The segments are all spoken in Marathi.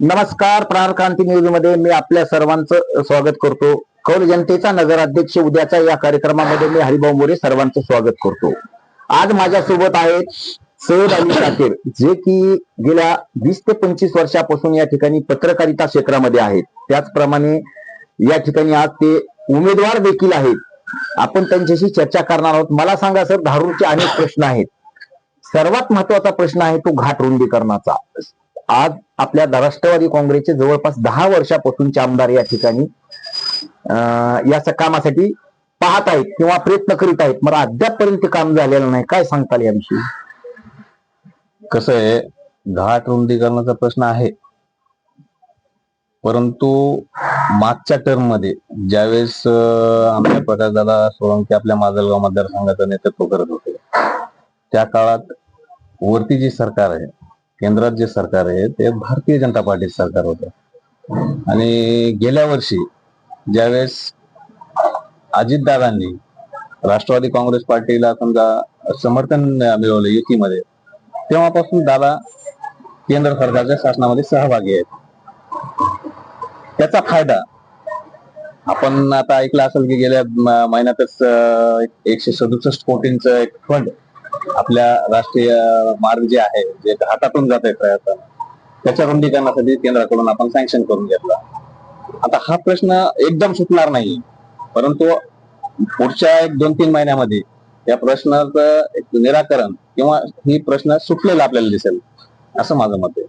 नमस्कार प्राण क्रांती न्यूजमध्ये मी आपल्या सर्वांचं स्वागत करतो. कौल जनतेचा नगराध्यक्ष उद्याच्या या कार्यक्रमामध्ये मी हरिभाऊ मोरे सर्वांचं स्वागत करतो. आज माझ्यासोबत आहेत सय्यद अली शाकीर जे की गेल्या वीस ते पंचवीस वर्षापासून या ठिकाणी पत्रकारिता क्षेत्रामध्ये आहेत. त्याचप्रमाणे या ठिकाणी आज ते उमेदवार देखील आहेत. आपण त्यांच्याशी चर्चा करणार आहोत. मला सांगा सर धारूरचे अनेक प्रश्न आहेत. सर्वात महत्त्वाचा प्रश्न आहे तो घाट रुंदीकरणाचा. आज आपल्या राष्ट्रवादी काँग्रेसचे जवळपास दहा वर्षापासूनचे आमदार या ठिकाणी अं, या कामासाठी पाहत आहेत किंवा प्रयत्न करीत आहेत. मला अद्यापपर्यंत काम झालेलं नाही. काय सांगताल याविषयी? कसं आहे घाट रुंदीकरणाचा प्रश्न आहे. परंतु मागच्या टर्ममध्ये ज्यावेळेस अं, आमच्या प्रकाशदादा सोळंकी आपल्या माजलगाव मतदारसंघाचं नेतृत्व करत होते त्या काळात वरती जी सरकार आहे केंद्रात जे सरकार आहे ते भारतीय जनता पार्टीचं सरकार होतं. आणि गेल्या वर्षी ज्यावेळेस अजितदादांनी राष्ट्रवादी काँग्रेस पार्टीला समजा समर्थन मिळवलं युतीमध्ये तेव्हापासून दादा केंद्र सरकारच्या शासनामध्ये सहभागी आहेत. त्याचा फायदा आपण आता ऐकलं असेल की गेल्या महिन्यातच एकशे सदुसष्ट कोटींचं एक फंड आपल्या राष्ट्रीय मार्ग जे आहे जे घाटातून जात आहे प्रयत्न त्याच्या रुंदीकरणासाठी केंद्राकडून आपण सँक्शन करून घेतला. आता हा प्रश्न एकदम सुटणार नाही परंतु पुढच्या एक दोन तीन महिन्यामध्ये या प्रश्नाचं एक निराकरण किंवा ही प्रश्न सुटलेला आपल्याला दिसेल असं माझं मत आहे.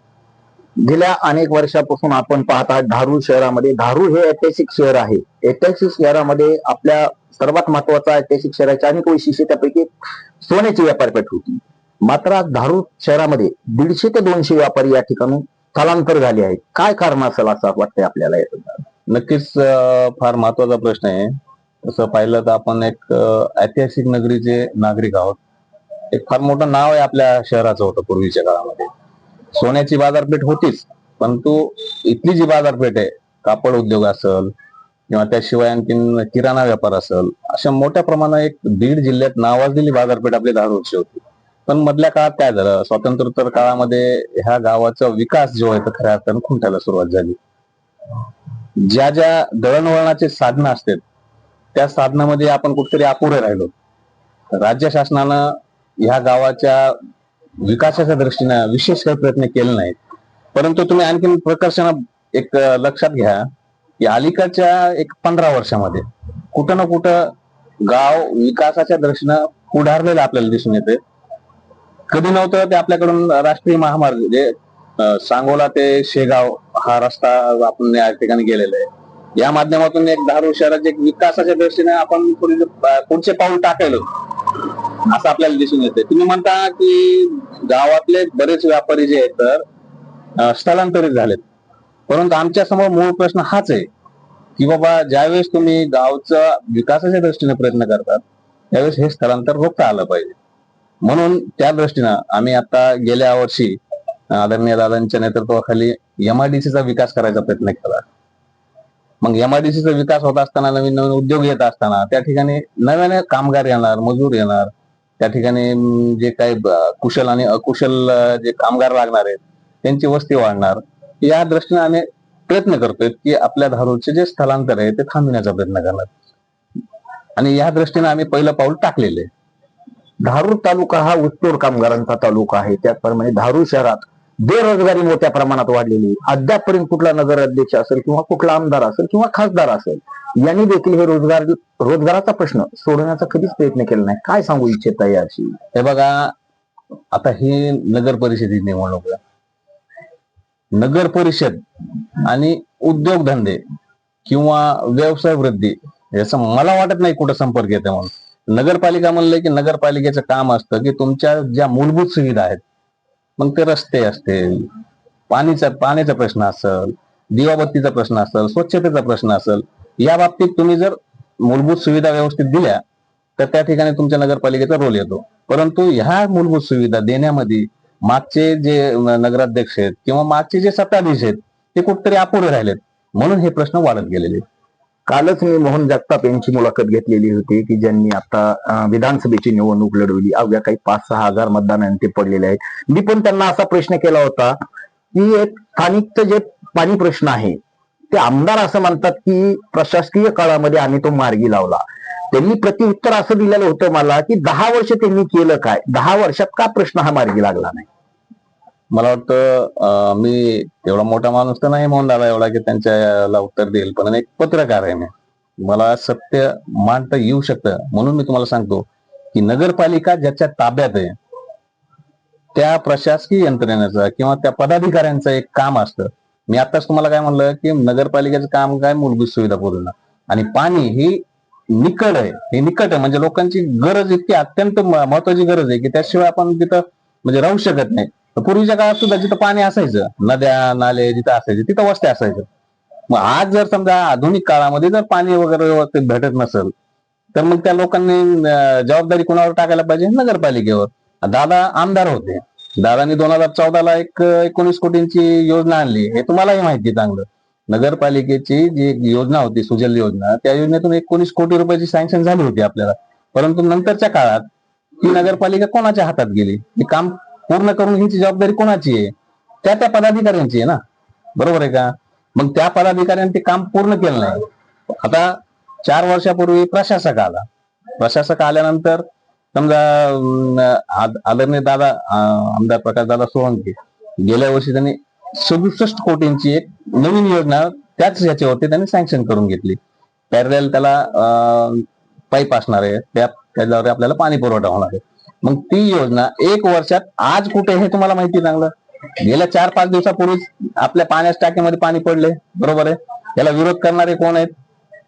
गेल्या अनेक वर्षापासून आपण पाहत आहात धारूर शहरामध्ये. धारूर हे ऐतिहासिक शहर आहे. ऐतिहासिक शहरामध्ये आपल्या सर्वात महत्त्वाचा ऐतिहासिक शहराच्या अनेक वैशिष्ट्ये त्यापैकी सोन्याची व्यापारपेठ होती मात्र आज धारूर शहरामध्ये दीडशे ते दोनशे व्यापारी या ठिकाणी स्थलांतर झाले आहेत. काय कारण असेल असं वाटतंय आपल्याला नक्कीच फार महत्त्वाचा प्रश्न आहे. तसं पाहिलं तर आपण एक ऐतिहासिक नगरीचे नागरिक आहोत. एक फार मोठं नाव आहे आपल्या शहराचं होतं पूर्वीच्या काळामध्ये. सोन्याची बाजारपेठ होतीच परंतु इथली जी बाजारपेठ आहे कापड उद्योग असेल किंवा त्याशिवाय आणखीन किराणा व्यापार असेल अशा मोठ्या प्रमाणात एक बीड जिल्ह्यात नावाजलेली बाजारपेठ आपली धारूरची होती. पण मधल्या काळात काय झालं? स्वातंत्र्योत्तर काळामध्ये ह्या गावाचा विकास जो आहे तो खऱ्या अर्थानं खुंटायला सुरुवात झाली. ज्या ज्या दळणवळणाचे साधनं असतात त्या साधनामध्ये आपण कुठेतरी अपुरे राहिलो. राज्य शासनानं ह्या गावाच्या विकासाच्या दृष्टीनं विशेष काही प्रयत्न केले नाहीत. परंतु तुम्ही आणखीन प्रकर्षण एक लक्षात घ्या की अलीकडच्या एक पंधरा वर्षामध्ये कुठं ना कुठं गाव विकासाच्या दृष्टीनं पुढारलेलं आपल्याला दिसून येते कधी नव्हतं ते आपल्याकडून राष्ट्रीय महामार्ग जे सांगोला ते शेगाव हा रस्ता आपण या ठिकाणी गेलेला आहे. या माध्यमातून एक धारू शहराचे एक विकासाच्या दृष्टीने आपण पुढे पुढचे पाऊल टाकायलो. असं आपल्याला दिसून येते तुम्ही म्हणता की गावातले बरेच व्यापारी जे आहेत तर स्थलांतरित झालेत. परंतु आमच्यासमोर मूळ प्रश्न हाच आहे की बाबा ज्यावेळेस तुम्ही गावचा विकासाच्या दृष्टीने प्रयत्न करतात त्यावेळेस हे स्थलांतर रोखता आलं पाहिजे. म्हणून त्या दृष्टीनं आम्ही आता गेल्या वर्षी आदरणीय दादांच्या नेतृत्वाखाली एमआयडीसीचा विकास करायचा प्रयत्न केला. मग एमआयडीसीचा विकास होत असताना नवीन नवीन उद्योग येत असताना त्या ठिकाणी नव्याने कामगार येणार मजूर येणार त्या ठिकाणी जे काही कुशल आणि अकुशल जे कामगार लागणार आहेत त्यांची वस्ती वाढणार. या दृष्टीने आम्ही प्रयत्न करतोय की आपल्या धारूरचे जे स्थलांतर आहे ते थांबविण्याचा प्रयत्न करणार. आणि या दृष्टीने आम्ही पहिलं पाऊल टाकलेले धारूर तालुका हा उत्तोर कामगारांचा तालुका आहे. त्याचप्रमाणे धारूर शहरात बेरोजगारी मोठ्या प्रमाणात वाढलेली आहे. अद्यापपर्यंत कुठला नगराध्यक्ष असेल किंवा कुठला आमदार असेल किंवा खासदार असेल यांनी देखील हे रोजगार रोजगाराचा प्रश्न सोडवण्याचा कधीच प्रयत्न केला नाही. काय सांगू इच्छित आहे याची? हे बघा आता ही नगर परिषदेची निवडणूक नगर परिषद आणि उद्योगधंदे किंवा व्यवसाय वृद्धी याचं मला वाटत नाही कुठं संपर्क येते म्हणून. नगरपालिका म्हणलं की नगरपालिकेचं काम असतं की तुमच्या ज्या मूलभूत सुविधा आहेत मग ते रस्ते असतील. पाणीचा पाण्याचा प्रश्न असेल दिवाबत्तीचा प्रश्न असेल स्वच्छतेचा प्रश्न असेल या बाबतीत तुम्ही जर मूलभूत सुविधा व्यवस्थित दिल्या तर त्या ठिकाणी तुमच्या नगरपालिकेचा रोल येतो. परंतु ह्या मूलभूत सुविधा देण्यामध्ये मागचे जे नगराध्यक्ष आहेत किंवा मागचे जे सत्ताधीश आहेत ते कुठतरी अपुरे राहिलेत. म्हणून हे प्रश्न वाढत गेलेले आहेत. कालच मी मोहन जगताप यांची मुलाखत घेतलेली होती की ज्यांनी आता विधानसभेची निवडणूक लढवली. अवघ्या काही पाच सहा हजार मतदानांनी ते पडलेले आहेत. मी पण त्यांना असा प्रश्न केला होता की एक स्थानिकचं जे पाणी प्रश्न आहे ते आमदार असं म्हणतात की प्रशासकीय काळामध्ये आम्ही तो मार्गी लावला. त्यांनी प्रतिउत्तर असं दिलेलं होतं मला की दहा वर्ष त्यांनी केलं काय? दहा वर्षात का प्रश्न हा मार्गी लागला नाही? मला वाटतं मी एवढा मोठा माणूस तर नाही म्हणून आला एवढा की त्यांच्याला उत्तर देईल पण एक पत्रकार आहे मी. मला सत्य मांडता येऊ शकतं म्हणून मी तुम्हाला सांगतो की नगरपालिका ज्याच्या ताब्यात आहे त्या प्रशासकीय यंत्रणेचा किंवा त्या पदाधिकाऱ्यांचं एक काम असतं. मी आताच तुम्हाला काय म्हणलं की नगरपालिकेचं काम काय मूलभूत सुविधा पुरवणं. आणि पाणी ही निकट आहे हे निकट आहे म्हणजे लोकांची गरज इतकी अत्यंत महत्वाची गरज आहे की त्याशिवाय आपण तिथं म्हणजे राहू शकत नाही. पूर्वीच्या काळात सुद्धा जिथं पाणी असायचं नद्या नाले जिथं असायचे तिथं वस्त्या असायचं मग आज जर समजा आधुनिक काळामध्ये जर पाणी वगैरे व्यवस्थित भेटत नसेल तर मग त्या लोकांनी जबाबदारी कोणावर टाकायला पाहिजे? नगरपालिकेवर. दादा आमदार होते. दादानी दोन हजार चौदाला एक एकोणीस कोटींची योजना आणली. हे तुम्हालाही माहिती आहे चांगलं. नगरपालिकेची जी एक योजना होती सुजल योजना त्या योजनेतून एकोणीस कोटी रुपयाची सँक्शन झाली होती आपल्याला. परंतु नंतरच्या काळात ती नगरपालिका कोणाच्या हातात गेली? हे काम पूर्ण करून घ्यायची जबाबदारी कोणाची आहे? त्या त्या पदाधिकाऱ्यांची आहे ना. बरोबर आहे का? मग त्या पदाधिकाऱ्यांनी ते काम पूर्ण केलं नाही. आता चार वर्षापूर्वी प्रशासक आला. प्रशासक आल्यानंतर समजा आदरणीय दादा आमदार प्रकाश दादा सोळंके गेल्या वर्षी त्यांनी सदुसष्ट कोटींची एक नवीन योजना त्याच याच्यावरती त्यांनी सँक्शन करून घेतली. पॅरेल त्याला पाईप असणार आहे. त्या त्याच्यावर आपल्याला पाणी पुरवठा होणार आहे. मग ती योजना एक वर्षात आज कुठे हे तुम्हाला माहिती चांगलं? गेल्या चार पाच दिवसापूर्वीच आपल्या पाण्याच्या टाकीमध्ये पाणी पडले बरोबर आहे? याला विरोध करणारे कोण आहेत?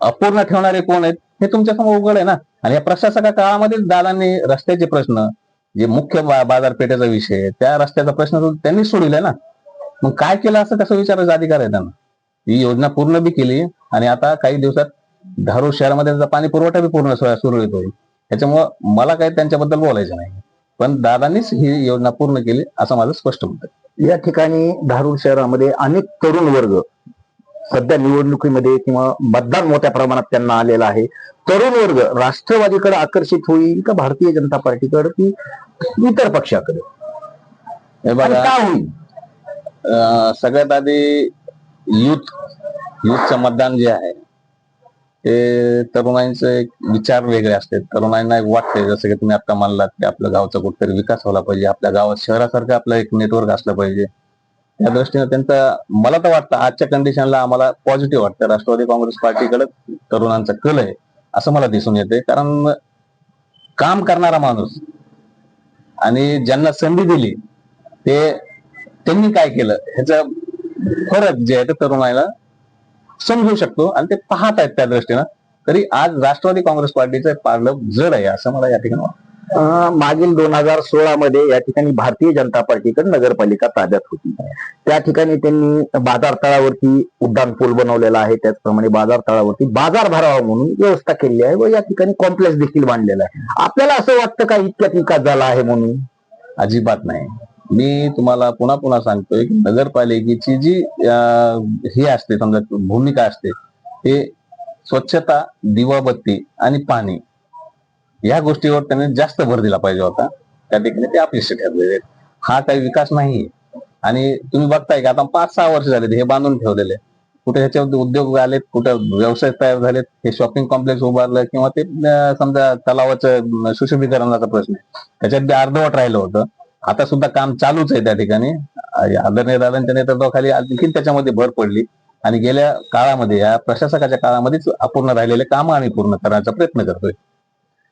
अपूर्ण ठेवणारे कोण आहेत? हे तुमच्यासमोर उघड आहे ना? आणि या प्रशासका काळामध्येच दादांनी रस्त्याचे प्रश्न जे मुख्य बाजारपेठेचा विषय आहे, त्या रस्त्याचा प्रश्न त्यांनी त्यांनीच सोडविलाय ना? मग काय केलं असं कसं विचारायचा अधिकार आहे त्यांना? ही योजना पूर्ण बी केली आणि आता काही दिवसात धारूर शहरामध्ये त्याचा पाणी पुरवठा बी पूर्ण सुरळीत होईल. त्याच्यामुळं मला काही त्यांच्याबद्दल बोलायचं नाही. पण दादांनीच ही योजना पूर्ण केली असं माझं स्पष्ट मत आहे. या ठिकाणी धारूर शहरामध्ये अनेक तरुण वर्ग सध्या निवडणुकीमध्ये किंवा मतदान मोठ्या प्रमाणात त्यांना आलेला आहे. तरुण वर्ग राष्ट्रवादीकडे आकर्षित होईल का भारतीय जनता पार्टीकडे की इतर पक्षाकडे? सगळ्यात आधी युथ युथचं मतदान जे आहे ते तरुणांचे एक विचार वेगळे असते तरुणांना एक वाटते जसं की तुम्ही आता मानलात की आपल्या गावचा कुठेतरी विकास व्हायला पाहिजे आपल्या गावात शहरासारखं आपलं एक नेटवर्क असलं पाहिजे. त्या दृष्टीने त्यांचा मला तर वाटतं आजच्या कंडिशनला आम्हाला पॉझिटिव्ह वाटतं. राष्ट्रवादी काँग्रेस पार्टीकडे तरुणांचा कल आहे असं मला दिसून येते कारण काम करणारा माणूस आणि ज्यांना संधी दिली ते त्यांनी काय केलं? ह्याचा फरक जे आहे ते तरुणाला समजू शकतो आणि ते पाहत आहेत त्या दृष्टीनं. तरी आज राष्ट्रवादी काँग्रेस पार्टीचं पारलं जड आहे असं मला या ठिकाणी वाटतं. मागील दोन हजार सोळा मध्ये या ठिकाणी भारतीय जनता पार्टीकडे नगरपालिका ताब्यात होती. त्या ठिकाणी त्यांनी बाजार तळावरती उड्डाण पूल बनवलेला आहे. त्याचप्रमाणे बाजार तळावरती बाजार भरावा म्हणून व्यवस्था केलेली आहे व या ठिकाणी कॉम्प्लेक्स देखील बांधलेला आहे. आपल्याला असं वाटतं का इतक्यात विकास झाला आहे म्हणून? अजिबात नाही. मी तुम्हाला पुन्हा पुन्हा सांगतोय की नगरपालिकेची जी ही असते समजा भूमिका असते ते स्वच्छता दिवाबत्ती आणि पाणी या गोष्टीवर त्यांनी जास्त भर दिला पाहिजे होता. त्या ठिकाणी ते अपयश ठरलेले हा काही विकास नाही आणि तुम्ही बघताय की आता पाच सहा वर्ष झाले हे बांधून ठेवलेले कुठे ह्याच्यामध्ये उद्योग आलेत कुठे व्यवसाय तयार झालेत हे शॉपिंग कॉम्प्लेक्स उभारलं किंवा ते समजा तलावाचं सुशोभीकरणाचा प्रश्न आहे. त्याच्यात अर्धवट राहिलं होतं. आता सुद्धा काम चालूच आहे त्या ठिकाणी. आदरणीय दादांच्या नेतृत्वाखाली आणखी त्याच्यामध्ये भर पडली. आणि गेल्या काळामध्ये या प्रशासकाच्या काळामध्येच अपूर्ण राहिलेले काम आम्ही पूर्ण करण्याचा प्रयत्न करतोय.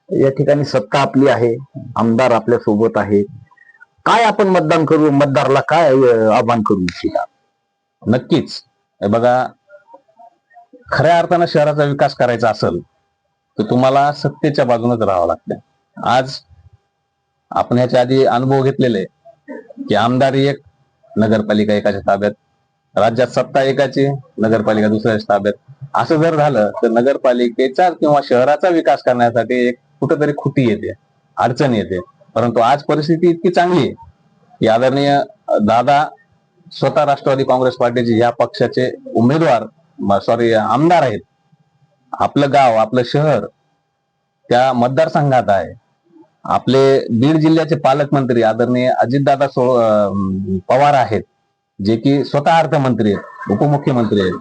या ठिकाणी सत्ता आपली आहे आमदार आपल्यासोबत आहे. काय आपण मतदान करू? मतदारला काय आव्हान करू इच्छिता? नक्कीच. बघा खऱ्या अर्थानं शहराचा विकास करायचा असेल तर तुम्हाला सत्तेच्या बाजूनच राहावं लागतं. आज आपण याच्या आधी अनुभव घेतलेले की आमदारी एक नगरपालिका एकाच्या ताब्यात राज्यात सत्ता एकाची नगरपालिका दुसऱ्याच्या ताब्यात. असं जर झालं तर नगरपालिकेचा किंवा शहराचा विकास करण्यासाठी एक कुठेतरी खुटी येते अडचण येते. परंतु आज परिस्थिती इतकी चांगली आहे. की आदरणीय दादा स्वतः राष्ट्रवादी काँग्रेस पार्टीचे या पक्षाचे उमेदवार सॉरी आमदार आहेत. आपलं गाव आपलं शहर त्या मतदारसंघात आहे. आपले बीड जिल्ह्याचे पालकमंत्री आदरणीय अजितदादा सो पवार आहेत जे की स्वतः अर्थमंत्री आहेत उपमुख्यमंत्री आहेत.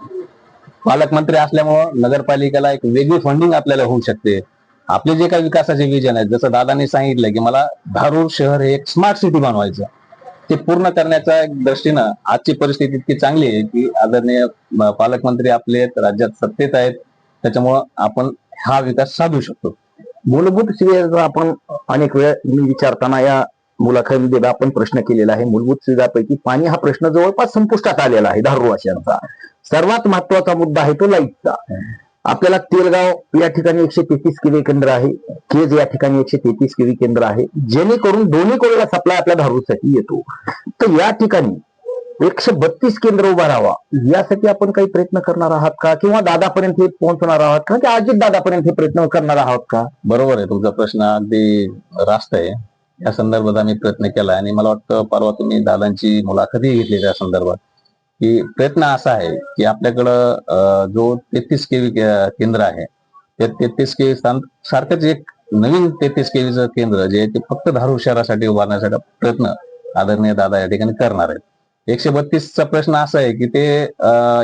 पालकमंत्री असल्यामुळं नगरपालिकेला एक वेगळी फंडिंग आपल्याला होऊ शकते. आपले जे काही विकासाचे विजन आहेत जसं दादांनी सांगितलं की मला धारूर शहर हे एक स्मार्ट सिटी बनवायचं ते पूर्ण करण्याच्या दृष्टीनं आजची परिस्थिती इतकी चांगली आहे की आदरणीय पालकमंत्री आपले आहेत राज्यात सत्तेत आहेत. त्याच्यामुळं आपण हा विकास साधू शकतो. मूलभूत सुविधा आपण अनेक वेळा मी विचारताना या मुलाखतीमध्ये आपण प्रश्न केलेला आहे. मूलभूत सुविधापैकी पाणी हा प्रश्न जवळपास संपुष्टात आलेला आहे धारूरवासियांचा सर्वात महत्त्वाचा मुद्दा आहे तो लाईटचा. आपल्याला तेलगाव या ठिकाणी एकशे तेहतीस किवी केंद्र आहे. केज या ठिकाणी एकशे तेहतीस किवी केंद्र आहे. जेणेकरून दोन्ही कोळीला सप्लाय आपल्या धारूसाठी येतो. तर या ठिकाणी एकशे बत्तीस केंद्र उभा राहावा. यासाठी आपण काही प्रयत्न करणार आहात का? किंवा दादापर्यंत हे पोहोचणार आहात? का की अजित दादापर्यंत हे प्रयत्न करणार आहात का? बरोबर आहे. तुमचा प्रश्न अगदी रास्त आहे. या संदर्भात आम्ही प्रयत्न केला आणि मला वाटतं परवा तुम्ही दादांची मुलाखतही घेतली त्या संदर्भात. की प्रयत्न असा आहे की आपल्याकडं जो तेहतीस केवी केंद्र आहे ते तेहतीस केवी सारखंच एक नवीन तेहतीस केवीचं केंद्र जे ते फक्त धारू शहरासाठी उभारण्यासाठी प्रयत्न आदरणीय दादा या ठिकाणी करणार आहेत. एकशे बत्तीसचा प्रश्न असा आहे की ते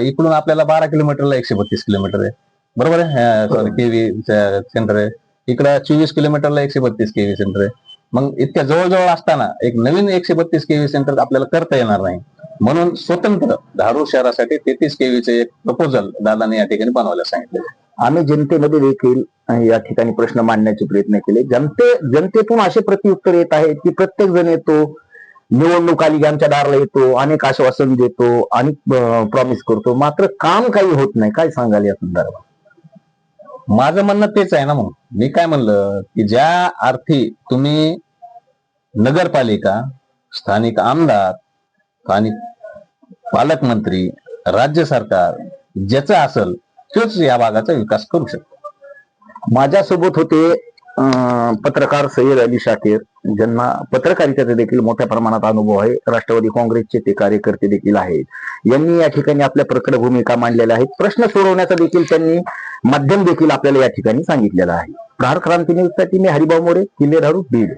इकडून आपल्याला बारा किलोमीटरला एकशे बत्तीस किलोमीटर आहे. बरोबर आहे? सॉरी केवी सेंटर आहे. इकडं चोवीस किलोमीटरला एकशे बत्तीस केव्ही सेंटर आहे. मग इतक्या जवळजवळ असताना एक नवीन एकशे बत्तीस केव्ही सेंटर आपल्याला करता येणार नाही. म्हणून स्वतंत्र धारूर शहरासाठी तेहतीस केव्हीचे एक प्रपोजल दादाने या ठिकाणी बनवायला सांगितले आम्ही जनतेमध्ये देखील या ठिकाणी प्रश्न मांडण्याचे प्रयत्न केले. जनते जनतेतून असे प्रत्युत्तर येत आहेत की प्रत्येक जण येतो निवडणूक आली की आमच्या दाराला येतो अनेक आश्वासन देतो अनेक प्रॉमिस करतो. मात्र काम काही होत नाही. काय सांगाल या संदर्भात? माझं म्हणणं तेच आहे ना मग. मी काय म्हणलं की ज्या अर्थी तुम्ही नगरपालिका स्थानिक आमदार स्थानिक पालकमंत्री राज्य सरकार ज्याचं असेल तोच या भागाचा विकास करू शकतो. माझ्यासोबत होते पत्रकार सय्यद अली शाकीर ज्यांना पत्रकारितेचा देखील मोठ्या प्रमाणात अनुभव आहे. राष्ट्रवादी काँग्रेसचे ते कार्यकर्ते देखील आहेत. यांनी या ठिकाणी आपल्या प्रकट भूमिका मांडलेल्या आहेत. प्रश्न सोडवण्याचा देखील त्यांनी माध्यम देखील आपल्याला या ठिकाणी सांगितलेलं आहे. प्रहार क्रांती न्यूज मी हरिभाऊ मोरे किल्लेधारू बीड.